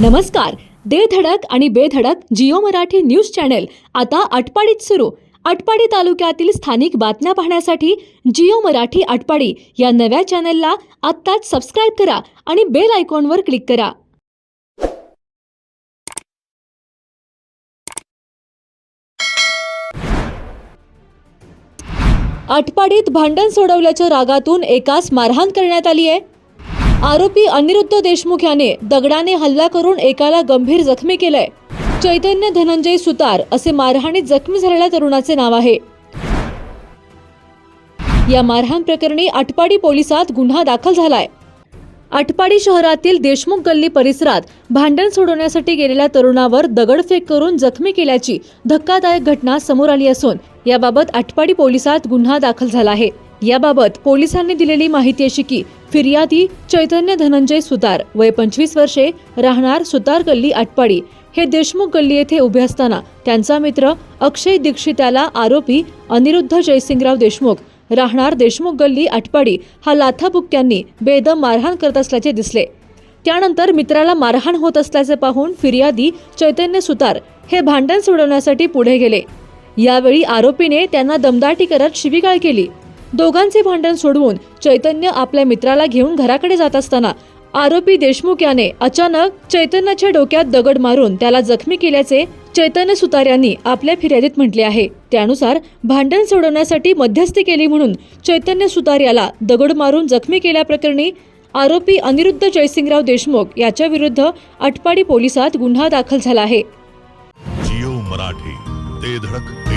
नमस्कार. दे धडक आणि बेधडक जिओ मराठी न्यूज चॅनेल. आता आटपाडीत सुरू. आटपाडी तालुक्यातील स्थानिक बातम्या पाहण्यासाठी जिओ मराठी आटपाडी या नव्या चॅनलला आत्ताच सबस्क्राईब करा आणि बेल आयकॉनवर क्लिक करा. आटपाडीत भांडण सोडवल्याच्या रागातून एकास मारहाण करण्यात आली आहे आरोपी अनिरुद्ध देशमुख याने दगडाने हल्ला करून एकाला गंभीर जखमी केलंय. चैतन्य धनंजय सुतार असे मारहाणीत जखमी झालेल्या तरुणाचे नाव आहे. या मारहाण प्रकरणी आटपाडी पोलिसात गुन्हा दाखल झालाय. आटपाडी शहरातील देशमुख गल्ली परिसरात भांडण सोडवण्यासाठी गेलेल्या तरुणावर दगडफेक करून जखमी केल्याची धक्कादायक घटना समोर आली असून याबाबत आटपाडी पोलिसात गुन्हा दाखल झाला आहे. याबाबत पोलिसांनी दिलेली माहिती अशी की फिर्यादी चैतन्य धनंजय सुतार वय पंचवीस वर्षे राहणार सुतार गल्ली आटपाडी. हे देशमुख गल्ली येथे उभे असताना त्यांचा मित्र अक्षय दीक्षित याला आरोपी अनिरुद्ध जयसिंगराव देशमुख राहणार देशमुख गल्ली आटपाडी हा लाथाबुक्क्यांनी बेदम मारहाण करत असल्याचे दिसले. त्यानंतर मित्राला मारहाण होत असल्याचे पाहून फिर्यादी चैतन्य सुतार हे भांडण सोडवण्यासाठी पुढे गेले. यावेळी आरोपीने त्यांना दमदाटी करत शिवीगाळ केली. दोघांचे भांडण सोडवून चैतन्य आपल्या मित्राला घेऊन घराकडे जात असताना आरोपी देशमुख याने अचानक चैतन्याच्या डोक्यात दगड मारून त्याला जखमी केल्याचे चैतन्य सुतार यांनी आपल्या फिर्यादीत म्हटले आहे. त्यानुसार भांडण सोडवण्यासाठी मध्यस्थी केली म्हणून चैतन्य सुतार याला दगड मारून जखमी केल्याप्रकरणी आरोपी अनिरुद्ध जयसिंगराव देशमुख याच्या विरुद्ध आटपाडी पोलिसात गुन्हा दाखल झाला आहे. जिओ मराठी ते धडक.